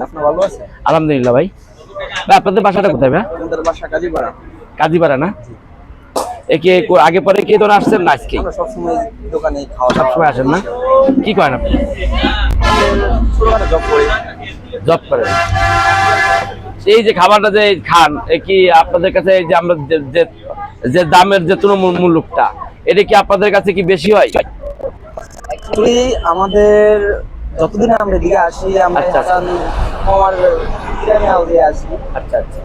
আপনি ভালো আছেন? আলহামদুলিল্লাহ ভাই। ভাই আপনাদের বাসাটা কোথায় ভাই? আমাদের বাসা কাজীপাড়া। কাজীপাড়া না? একে আগে পরে কে ধরে আসছেন না আজকে? সবসময় দোকানে খাওয়া সবসময় আসেন না? কি করেন আপনি? জব করেন। এই যে খাবারটা যে খান কি আপনাদের কাছে এই যে আমরা যে- দামের যে তৃণমূল মূল্যটা এটা কি আপনাদের কাছে কি বেশি হয়? আমাদের যতদিন আমরা এদিকে আসি আমরা আচ্ছা, আচ্ছা। আমার বিরিয়ানি হাউসে আসি। আচ্ছা আচ্ছা।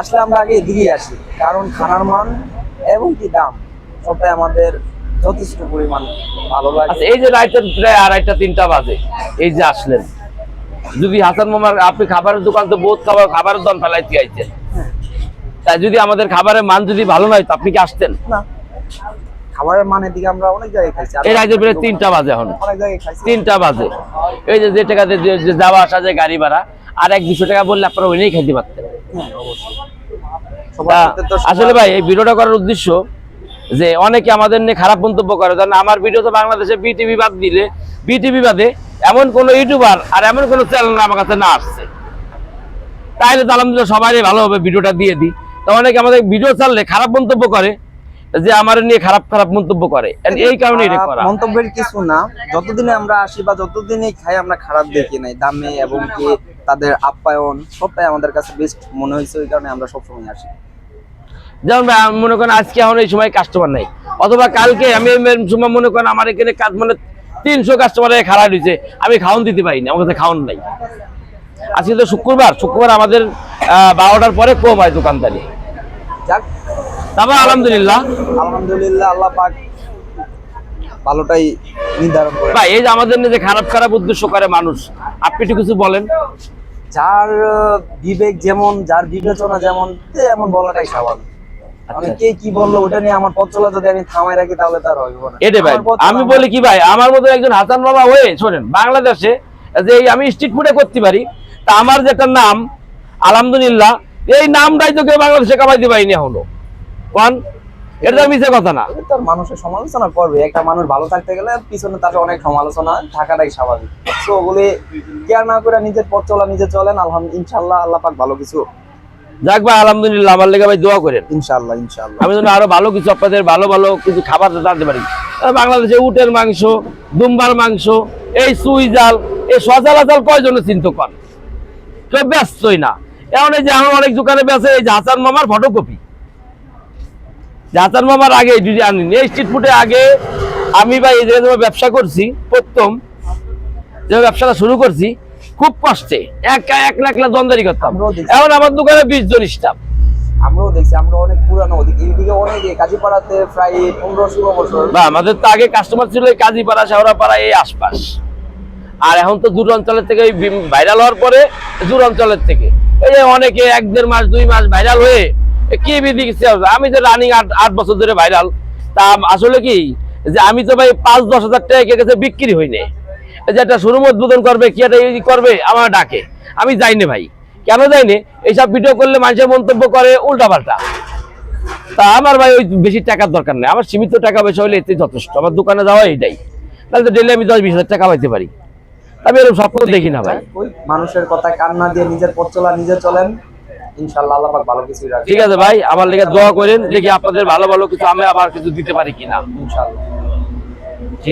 আসলে আমরা আগে এদিকেই আসি কারণ খানার মান এবং কি দাম সবটাই আমাদের যথেষ্ট পরিমাণ ভালো লাগে। আচ্ছা এই যে রাইটা প্রায় আড়াইটা তিনটা বাজে এই যে আসলেন। যদি হাসান মামার আপনি খাবারের দোকান তো বহুত খাবার খাবারের দাম ফেলাইতে আইছেন। তাই যদি আমাদের খাবারের মান যদি ভালো নয় তো আপনি কি আসতেন? না। খাবারের মান এদিকে আমরা অনেক জায়গায় খাইছি। এই রাইতে প্রায় তিনটা বাজে এখন। অনেক জায়গায় খাইছি। তিনটা বাজে। এই যে যে টাকা দিয়ে যে- যে যাওয়া আসা যায় গাড়ি ভাড়া আর এক দুশো টাকা বললে আপনারা ওই নিয়েই খেতে পারতেন। হ্যাঁ, আসলে ভাই এই ভিডিওটা করার উদ্দেশ্য যে অনেকে আমাদের নিয়ে খারাপ মন্তব্য করে কারণ আমার ভিডিও তো বাংলাদেশে বিটিভি বাদ দিলে বিটিভি বাদে এমন কোন ইউটিউবার আর এমন কোন চ্যানেল আমার কাছে না আসছে। তাইলে তো আলহামদুলিল্লাহ সবাই ভালো হবে ভিডিওটা দিয়ে দিই। তো অনেকে আমাদের ভিডিও চাললে খারাপ মন্তব্য করে যে আমার নিয়ে খারাপ খারাপ মন্তব্য করে। এই কারণে এটা করা। মন্তব্যের কিছু না। যতদিনে আমরা আসি বা যতদিনই খাই আমরা খারাপ দেখি নাই। দামে এবং কি তাদের আপ্যায়ন সবটাই আমাদের কাছে বেস্ট মনে হয়েছে ওই কারণে আমরা সবসময় আসি। যেমন মনে করেন আজকে এখন এই সময় কাস্টমার নাই। অথবা কালকে আমি সময় মনে করেন আমার এখানে কাজ মানে তিনশো কাস্টমারের খারাপ হয়েছে। আমি খাওয়ান দিতে পারি না আমার কাছে খাওয়ান নাই। আজকে তো শুক্রবার শুক্রবার আমাদের বারোটার পরে কম হয় দোকানদারি। যাক। তারপর আলহামদুলিল্লাহ। আলহামদুলিল্লাহ আল্লাহ পাক ভালোটাই নির্ধারণ করে ভাই এই যে আমাদের যে খারাপ খারাপ উদ্দেশ্য করে মানুষ আপনি একটু কিছু বলেন। যার বিবেক যেমন যার বিবেচনা যেমন তেমন বলাটাই স্বাভাবিক। আমি কে কি বলল ওটা নিয়ে আমার পথ চলা যদি আমি থামাই রাখি তাহলে তার হইব না। এটে ভাই আমি বলি কি ভাই আমার মতো একজন হাসান বাবা হয়ে শোনেন বাংলাদেশে যে আমি স্ট্রিট ফুডে করতে পারি তা আমার যে একটা নাম আলহামদুলিল্লাহ এই নামটাই তো কেউ বাংলাদেশে কামাইতে পারিনি এখনও। কোন এটা মিছে কথা না। এটা তো মানুষের সমালোচনা করবে। একটা মানুষ ভালো থাকতে গেলে পিছনে তার অনেক সমালোচনা থাকাটাই স্বাভাবিক। তো ওগুলি কেয়ার না করে নিজের পথ চলা নিজে চলেন আলহামদুলিল্লাহ ইনশাল্লাহ আল্লাহ পাক ভালো কিছু যাক ভাই আলহামদুলিল্লাহ আমার লেগে ভাই দোয়া করেন। ইনশাল্লাহ ইনশাল্লাহ আমি যেন আরও ভালো কিছু আপনাদের ভালো ভালো কিছু খাবার জানতে পারি। বাংলাদেশে উটের মাংস দুম্বার মাংস এই সুই জাল এই সজালাজাল কয়জনে চিন্ত কর। কেউ ব্যস্তই না। এমন এই যে আমার অনেক দোকানে বেছে এই যে হাসান মামার ফটোকপি হাসান মামার আগে যদি আনিনি এই স্ট্রিট ফুডে আগে আমি বা এই জায়গায় ব্যবসা করছি প্রথম যে ব্যবসাটা শুরু করছি খুব কষ্টে। এক এক লাখ লাখ দন্দারি করতাম। এখন আমার দোকানে বিশ জন স্টাফ আমরাও দেখছি আমরা অনেক পুরানো ওদিকে এইদিকে অনেক কাজীপাড়াতে প্রায় পনেরো ষোলো বছর। বা আমাদের তো আগে কাস্টমার ছিল এই কাজীপাড়া শেওড়াপাড়া এই আশপাশ। আর এখন তো দূর অঞ্চলের থেকে ভাইরাল হওয়ার পরে দূর অঞ্চলের থেকে। এই যে অনেকে এক দেড় মাস দুই মাস ভাইরাল হয়ে কি বিধি? আমি তো রানিং আট বছর ধরে ভাইরাল তা আসলে কি? যে আমি তো ভাই পাঁচ, দশ হাজার টাকা কাছে বিক্রি হইনি যে একটা শোরুম উদ্বোধন করবে, কি একটা করবে, আমার ডাকে। আমি যাইনি ভাই। কেন যাইনি এইসব ভিডিও করলে মানুষের মন্তব্য করে উল্টা পাল্টা তা আমার ভাই ওই বেশি টাকার দরকার নেই। আমার সীমিত টাকা পয়সা হলে এতে যথেষ্ট। আমার দোকানে যাওয়া এটাই। তাহলে তো ডেলি আমি দশ, বিশ হাজার টাকা পাইতে পারি। আমি এরকম স্বপ্ন দেখি না ভাই। মানুষের কথা কান না দিয়ে নিজের পথ চলা, নিজে চলেন। ইনশাল্লাহ আল্লাহ পাক ভালো ঠিক আছে ভাই আমার লেগে দোয়া করেন দেখি আপনাদের ভালো ভালো কিছু আমি আবার কিছু দিতে পারি কিনা। ইনশাল্লাহ